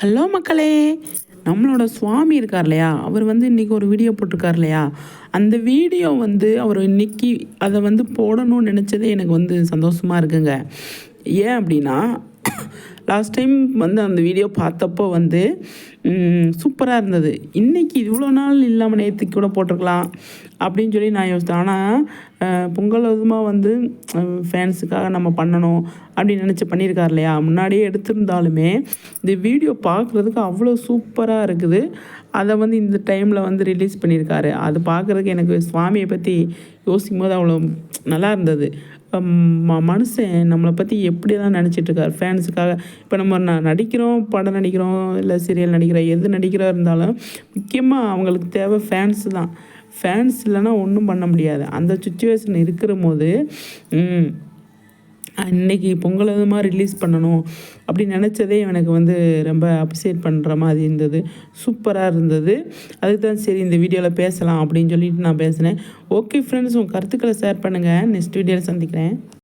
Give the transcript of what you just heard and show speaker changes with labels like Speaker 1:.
Speaker 1: Hello மக்களே நம்மளோட சுவாமி இருக்கார் இல்லையா அவர் வந்து இன்றைக்கி ஒரு வீடியோ போட்டிருக்கார் இல்லையா அந்த வீடியோ வந்து அவர் இன்னைக்கு அதை வந்து போடணும்னு நினச்சதே எனக்கு வந்து சந்தோஷமாக இருக்குங்க. ஏன் அப்படின்னா லாஸ்ட் டைம் வந்து அந்த வீடியோ பார்த்தப்போ வந்து சூப்பராக இருந்தது. இன்றைக்கி இவ்வளோ நாள் இல்லாமல் நேற்றுக்கு கூட போட்டிருக்கலாம் அப்படின்னு சொல்லி நான் யோசித்தேன். ஆனால் பொங்கல் அதுமாக வந்து ஃபேன்ஸுக்காக நம்ம பண்ணணும் அப்படின்னு நினச்சி பண்ணியிருக்கார் இல்லையா? முன்னாடியே எடுத்திருந்தாலுமே இந்த வீடியோ பார்க்குறதுக்கு அவ்வளோ சூப்பராக இருக்குது. அதை வந்து இந்த டைமில் வந்து ரிலீஸ் பண்ணியிருக்காரு. அது பார்க்குறதுக்கு எனக்கு சுவாமியை பற்றி யோசிக்கும் போது அவ்வளோ நல்லா இருந்தது. ம மனுஷன் நம்மளை பற்றி எப்படியெல்லாம் நினச்சிட்ருக்காரு? ஃபேன்ஸுக்காக இப்போ நம்ம ந நடிக்கிறோம் படம் நடிக்கிறோம் இல்லை சீரியல் நடிக்கிறோம் எது நடிக்கிறோம் இருந்தாலும் முக்கியமாக அவங்களுக்கு தேவை ஃபேன்ஸு தான். ஃபேன்ஸ் இல்லைன்னா ஒன்றும் பண்ண முடியாது. அந்த சுச்சுவேஷன் இருக்கிற போது இன்றைக்கி பொங்கல் அதுமாக ரிலீஸ் பண்ணணும் அப்படி நினச்சதே எனக்கு வந்து ரொம்ப அப்ரிசியேட் பண்ணுற மாதிரி இருந்தது. சூப்பராக இருந்தது. அதுக்கு தான் சரி இந்த வீடியோவில் பேசலாம் அப்படின்னு சொல்லிட்டு நான் பேசினேன். ஓகே ஃப்ரெண்ட்ஸ் உங்கள் கருத்துக்களை ஷேர் பண்ணுங்கள் நெக்ஸ்ட் வீடியோவில் சந்திக்கிறேன்.